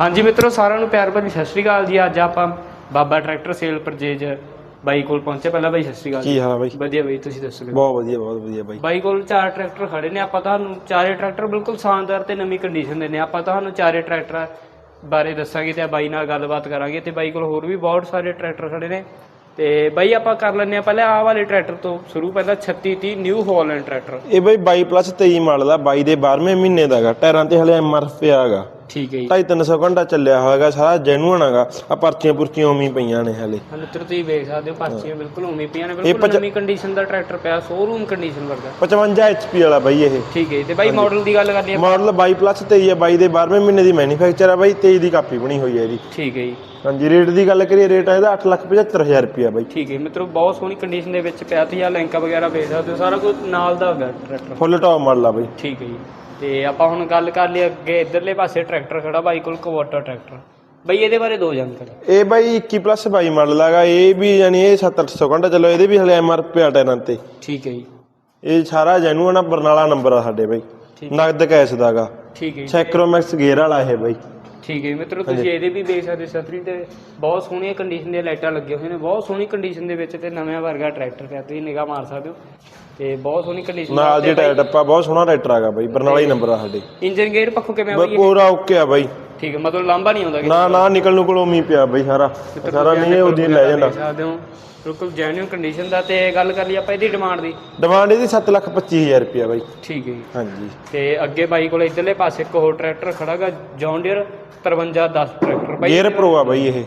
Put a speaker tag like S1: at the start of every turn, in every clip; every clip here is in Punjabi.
S1: ਹਾਂਜੀ ਮਿੱਤਰੋ ਸਾਰਿਆਂ ਨੂੰ ਪਿਆਰ ਭਰੀ ਸਤਿ ਸ਼੍ਰੀ ਅਕਾਲ ਜੀ। ਅੱਜ ਆਪਾਂ ਬਾਬਾ ਟਰੈਕਟਰ ਸੇਲ ਪਰਚੇਜ ਬਾਈ ਕੋਲ ਪਹੁੰਚੇ। ਪਹਿਲਾਂ ਬਾਈ ਸਤਿ ਸ਼੍ਰੀ ਅਕਾਲ
S2: ਹਾਲ ਆ ਬਾਈ?
S1: ਵਧੀਆ ਬਾਈ ਤੁਸੀਂ ਦੱਸੋ?
S2: ਬਹੁਤ ਵਧੀਆ ਬਹੁਤ ਵਧੀਆ ਬਾਈ।
S1: ਬਾਈ ਕੋਲ ਚਾਰ ਟਰੈਕਟਰ ਖੜੇ ਨੇ। ਆਪਾਂ ਤੁਹਾਨੂੰ ਚਾਰੇ ਟਰੈਕਟਰ ਬਿਲਕੁਲ ਸ਼ਾਨਦਾਰ ਤੇ ਨਵੀਂ ਕੰਡੀਸ਼ਨ ਦੇ ਨੇ ਆਪਾਂ ਤੁਹਾਨੂੰ ਚਾਰੇ ਟਰੈਕਟਰ ਬਾਰੇ ਦੱਸਾਂਗੇ ਤੇ ਬਾਈ ਨਾਲ ਗੱਲਬਾਤ ਕਰਾਂਗੇ। ਤੇ ਬਾਈ ਕੋਲ ਹੋਰ ਵੀ ਬਹੁਤ ਸਾਰੇ ਟਰੈਕਟਰ ਖੜੇ ਨੇ। ਤੇ ਬਾਈ ਆਪਾਂ ਕਰ ਲੈਂਦੇ ਆ ਪਹਿਲਾਂ ਆਹ ਵਾਲੇ ਟਰੈਕਟਰ ਤੋਂ ਸ਼ੁਰੂ। ਪਹਿਲਾਂ 3630 ਨਿਊ ਹਾਲੈਂਡ ਟਰੈਕਟਰ।
S2: ਇਹ ਬਾਈ 22 ਪਲੱਸ 23 ਮਾਡਲ ਦਾ 22 ਦੇ 12ਵੇਂ ਮਹੀਨੇ ਦਾ ਹੈਗਾ। ਟਾਇਰਾਂ ਤੇ ਹਲੇ ਐਮਆਰਐਫ ਪਿਆ ਹੈਗਾ।
S1: ਠੀਕ ਹੈ ਜੀ।
S2: 2.5 ਘੰਟਾ ਚੱਲਿਆ ਹੋਇਆਗਾ ਸਾਰਾ ਜੈਨੂਅਨ ਹੈਗਾ। ਆ ਪਰਚੀਆਂ ਪੁਰਚੀਆਂ ਉਵੇਂ ਪਈਆਂ ਨੇ ਹਲੇ।
S1: ਹਾਂ ਮਿੱਤਰ ਤੁਸੀਂ ਵੇਖ ਸਕਦੇ ਹੋ ਪਰਚੀਆਂ ਬਿਲਕੁਲ ਉਵੇਂ ਪਈਆਂ ਨੇ ਬਿਲਕੁਲ ਨਵੀਂ ਕੰਡੀਸ਼ਨ ਦਾ ਟਰੈਕਟਰ ਪਿਆ ਸ਼ੋਰੂਮ ਕੰਡੀਸ਼ਨ ਵਰਗਾ।
S2: 55 ਐਚਪੀ ਵਾਲਾ ਬਾਈ ਇਹ।
S1: ਠੀਕ ਹੈ। ਤੇ ਬਾਈ ਮਾਡਲ ਦੀ ਗੱਲ ਕਰੀਏ
S2: ਮਾਡਲ 22 ਪਲੱਸ 23 ਹੈ 22 ਦੇ 12ਵੇਂ ਮਹੀਨੇ ਦੀ ਮੈਨੂਫੈਕਚਰ ਹੈ ਬਾਈ 23 ਦੀ ਕਾਪੀ ਬਣੀ ਹੋਈ ਹੈ ਇਹਦੀ।
S1: ਠੀਕ ਹੈ ਜੀ।
S2: ਹਾਂਜੀ ਰੇਟ ਦੀ ਗੱਲ ਕਰੀਏ ਰੇਟ ਇਹਦਾ 875000 ਰੁਪਿਆ ਬਾਈ।
S1: ਠੀਕ ਹੈ। ਮਿੱਤਰੋ ਬਹੁਤ ਸੋਹਣੀ ਕੰਡੀਸ਼ਨ ਦੇ ਵਿੱਚ ਪਿਆ ਤੁਸੀਂ ਆ ਲੈਂਕਾ ਵਗੈਰਾ ਵੇਖ ਸਕਦੇ ਹੋ ਸਾਰਾ ਕੁਝ ਨਾਲ ਦਾ ਹੈਗਾ ਟਰੈਕਟਰ
S2: ਫੁੱਲ ਟੌਪ ਮਾਡਲ ਆ ਬਾਈ।
S1: ਠੀਕ ਹੈ ਜੀ। ਤੇ ਆਪਾਂ ਹੁਣ ਗੱਲ ਕਰ ਲਈ ਅੱਗੇ ਇਧਰਲੇ ਪਾਸੇ ਟਰੈਕਟਰ ਖੜਾ ਬਾਈ ਕੋਲ ਕਵੋਟਾ ਟਰੈਕਟਰ। ਬਈ ਇਹਦੇ ਬਾਰੇ ਦੋ ਜਾਣਕਾਰੀ।
S2: ਇਹ ਬਾਈ 21 ਪਲੱਸ 22 ਮਾਡਲ ਹੈਗਾ। ਇਹ ਵੀ ਯਾਨੀ ਇਹ 7-800 ਘੰਟਾ ਚੱਲੋ ਇਹਦੇ ਵੀ ਹਲੇ ਐਮਆਰਐਫ ਪਿਆ ਟਾਇਰਾਂ ਤੇ।
S1: ਠੀਕ ਹੈ ਜੀ।
S2: ਇਹ ਸਾਰਾ ਜੈਨੂਅਨ ਆ ਬਰਨਾਲਾ ਨੰਬਰ ਆ ਸਾਡੇ ਬਾਈ। ਨਗਦ ਕੈਸ਼ ਦਾਗਾ
S1: ਠੀਕ ਹੈ ਜੀ।
S2: ਸੈਕਰੋਮੈਕਸ ਗੇਅਰ ਵਾਲਾ ਇਹ ਬਾਈ।
S1: ਠੀਕ ਹੈ ਜੀ। ਮਿੱਤਰੋ ਤੁਸੀਂ ਇਹਦੇ ਵੀ ਦੇਖ ਸਕਦੇ ਹੋ ਛਤਰੀ ਤੇ ਬਹੁਤ ਸੋਹਣੀਆਂ ਕੰਡੀਸ਼ਨ ਦੀਆਂ ਲਾਈਟਾਂ ਲੱਗੀਆਂ ਹੋਈਆਂ ਨੇ ਬਹੁਤ ਸੋਹਣੀ ਕੰਡੀਸ਼ਨ ਦੇ ਵਿੱਚ ਤੇ ਨਵੇਂ ਵਰਗਾ ਟਰੈਕਟਰ ਪਿਆ ਤੁਸੀਂ ਨਿਗਾਹ ਮਾਰ ਸਕਦੇ ਹੋ। ਤੇ ਬਹੁਤ ਸੋਹਣੀ ਕੰਡੀਸ਼ਨ
S2: ਨਾਲ ਦੀ ਟਾਇਰ ਟੱਪਾ ਬਹੁਤ ਸੋਹਣਾ ਟਰੈਕਟਰ ਹੈਗਾ ਬਾਈ ਬਰਨਾਲਾ ਹੀ ਨੰਬਰ ਆ ਸਾਡੇ।
S1: ਇੰਜਨ ਗੇਅਰ ਪੱਖੋਂ ਕਿਵੇਂ ਆ
S2: ਬਈ? ਪੂਰਾ ਓਕੇ ਆ ਬਾਈ।
S1: ਠੀਕ ਹੈ ਮਤਲਬ ਲਾਂਬਾ ਨਹੀਂ ਆਉਂਦਾ
S2: ਨਾ ਨਾ ਨਿਕਲ ਨੂੰ ਕੋਲੋਂ ਮੀ ਪਿਆ ਬਾਈ ਸਾਰਾ ਸਾਰਾ ਨਹੀਂ ਉਹਦੀ ਲੈ ਜਾਂਦਾ।
S1: ਦੇਖ ਸਕਦੇ ਹੋ ਬਿਲਕੁਲ ਜੈਨੂਇਨ ਕੰਡੀਸ਼ਨ ਦਾ ਤੇ ਗੱਲ ਕਰ ਲਈ ਆਪਾਂ ਇਹਦੀ ਡਿਮਾਂਡ ਦੀ।
S2: ਡਿਮਾਂਡ ਇਹਦੀ 725000 ਰੁਪਿਆ ਬਾਈ।
S1: ਠੀਕ ਹੈ
S2: ਹਾਂਜੀ।
S1: ਤੇ ਅੱਗੇ ਬਾਈ ਕੋਲ ਇਧਰਲੇ ਪਾਸੇ ਇੱਕ ਹੋਰ ਟਰੈਕਟਰ ਖੜਾਗਾ ਜੌਨ ਡੀਅਰ 5310 ਟਰੈਕਟਰ ਬਾਈ।
S2: ਗੇਅਰ ਪ੍ਰੋ ਆ ਬਾਈ ਇਹ।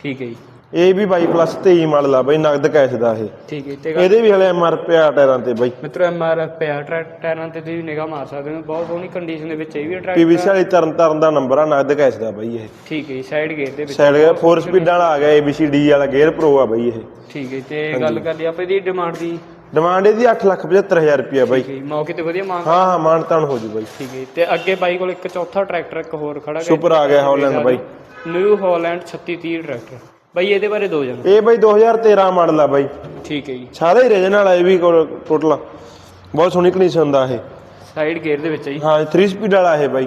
S1: ਠੀਕ ਹੈ ਜੀ।
S2: ਇਹ ਵੀ 22 ਪਲੱਸ 23 ਮਾਡਲ ਆ ਬਾਈ ਨਗਦ ਕੈਸ਼ ਦਾ ਇਹ।
S1: ਠੀਕ ਹੈ ਤੇ
S2: ਇਹਦੇ ਵੀ ਹਲੇ ਐਮਆਰਐਫ ਪਿਆ ਟਾਇਰਾਂ ਤੇ ਬਾਈ।
S1: ਮਿੱਤਰੋ ਐਮਆਰਐਫ ਪਿਆ ਟਰੈਕ ਟਾਇਰਾਂ ਤੇ ਤੁਸੀਂ ਨਿਗਾਹ ਮਾਰ ਸਕਦੇ ਹੋ। ਬਹੁਤ ਸੋਹਣੀ ਕੰਡੀਸ਼ਨ ਦੇ ਵਿੱਚ ਇਹ ਵੀ ਟਰੈਕਟਰ।
S2: ਪੀਵੀਸੀ ਵਾਲੀ ਤਰਨ ਤਰਨ ਦਾ ਨੰਬਰ ਆ ਨਗਦ ਕੈਸ਼ ਦਾ ਬਾਈ ਇਹ।
S1: ਠੀਕ ਹੈ ਸਾਈਡ ਗੇਅਰ ਦੇ ਵਿੱਚ
S2: ਸਾਈਡ 4 ਸਪੀਡ ਵਾਲਾ ਆ ਗਿਆ ABCD ਵਾਲਾ ਗੇਅਰ ਪ੍ਰੋ ਆ ਬਾਈ ਇਹ।
S1: ਠੀਕ ਹੈ ਤੇ ਗੱਲ ਕਰ ਲਈ ਆਪਾਂ ਇਹਦੀ ਡਿਮਾਂਡ ਦੀ।
S2: ਡਿਮਾਂਡ ਇਹਦੀ 875000 ਰੁਪਿਆ ਬਾਈ।
S1: ਠੀਕ ਹੈ ਮੌਕੇ ਤੇ ਵਧੀਆ ਮਾਨ
S2: ਹਾਂ ਹਾਂ ਮਾਨਤਾਨ ਹੋ ਜੂ ਬਾਈ।
S1: ਠੀਕ ਹੈ। ਤੇ ਅੱਗੇ ਬਾਈ ਕੋਲ ਇੱਕ ਚੌਥਾ ਟਰੈਕਟਰ ਇੱਕ ਹੋਰ ਖੜਾ
S2: ਸੁਪਰ ਆ ਗਿਆ ਹਾਲੈਂਡ ਬਾਈ।
S1: New Holland 3630 tractor. ਬਾਈ ਇਹਦੇ ਬਾਰੇ ਦੋ ਜਣ।
S2: ਇਹ ਬਾਈ 2013 ਮਾਡਲ ਆ ਬਾਈ।
S1: ਠੀਕ ਹੈ ਜੀ।
S2: ਸਾਰਾ ਹੀ ਰੀਜਨ ਵਾਲਾ ਇਹ ਵੀ ਟੋਟਲ ਬਹੁਤ ਸੋਹਣੀ ਕੰਡੀਸ਼ਨ ਦਾ ਇਹ।
S1: ਸਾਈਡ ਗੇਅਰ ਦੇ ਵਿੱਚ ਹੈ ਜੀ।
S2: ਹਾਂ 3 ਸਪੀਡ ਵਾਲਾ ਇਹ ਬਾਈ।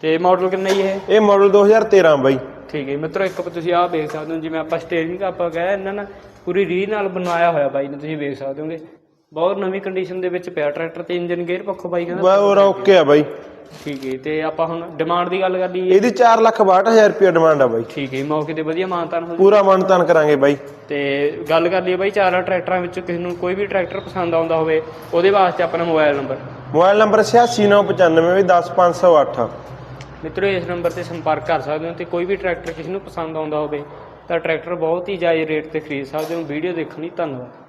S1: ਤੇ ਮਾਡਲ ਕਿੰਨਾ ਜੀ ਇਹ?
S2: ਇਹ ਮਾਡਲ 2013 ਬਾਈ।
S1: ਠੀਕ ਹੈ ਜੀ। ਮਿੱਤਰੋ ਇੱਕ ਤੁਸੀਂ ਆਹ ਵੇਖ ਸਕਦੇ ਹੋ ਜਿਵੇਂ ਆਪਾਂ ਸਟੇਰਿੰਗ ਆਪਾਂ ਕਹੇ ਇਹਨਾਂ ਨਾਲ ਪੂਰੀ ਰੀ ਨਾਲ ਬਣਾਇਆ ਹੋਇਆ ਬਾਈ ਨੇ ਤੁਸੀਂ ਵੇਖ ਸਕਦੇ ਹੋਗੇ। ਬਹੁਤ ਨਵੀਂ ਕੰਡੀਸ਼ਨ ਦੇ ਵਿੱਚ ਪਿਆ ਟਰੈਕਟਰ ਤੇ ਇੰਜਨ ਗੇਅਰ ਪੱਖੋਂ ਬਾਈ ਕਹਿੰਦਾ
S2: ਬਾ ਉਹ ਓਕੇ ਆ ਬਾਈ।
S1: ਠੀਕ ਹੈ ਤੇ ਆਪਾਂ ਹੁਣ ਡਿਮਾਂਡ ਦੀ ਗੱਲ ਕਰ ਲਈਏ
S2: ਇਹਦੀ 462000 ਰੁਪਿਆ ਡਿਮਾਂਡ ਆ ਬਾਈ।
S1: ਠੀਕ ਹੈ ਮੌਕੇ ਤੇ ਵਧੀਆ ਮਾਨਤਾਨ ਹੋ
S2: ਪੂਰਾ ਮਾਨਤਾਨ ਕਰਾਂਗੇ ਬਾਈ।
S1: ਤੇ ਗੱਲ ਕਰ ਲਈਏ ਬਾਈ ਚਾਰਾਂ ਟਰੈਕਟਰਾਂ ਵਿੱਚੋਂ ਕਿਸੇ ਨੂੰ ਕੋਈ ਵੀ ਟਰੈਕਟਰ ਪਸੰਦ ਆਉਂਦਾ ਹੋਵੇ ਉਹਦੇ ਵਾਸਤੇ ਆਪਣਾ ਮੋਬਾਈਲ ਨੰਬਰ
S2: ਮੋਬਾਈਲ ਨੰਬਰ 8695 ਵੀ 10508
S1: ਮਿੱਤਰੋ ਇਸ ਨੰਬਰ ਤੇ ਸੰਪਰਕ ਕਰ ਸਕਦੇ ਹੋ ਤੇ ਕੋਈ ਵੀ ਟਰੈਕਟਰ ਕਿਸੇ ਨੂੰ ਪਸੰਦ ਆਉਂਦਾ ਹੋਵੇ ਤਾਂ ਟਰੈਕਟਰ ਬਹੁਤ ਹੀ ਜਾਇਜ਼ ਰੇਟ ਤੇ ਖਰੀਦ ਸਕਦੇ ਹੋ। ਵੀਡੀਓ ਦੇਖਣ ਲਈ ਧੰਨਵਾਦ।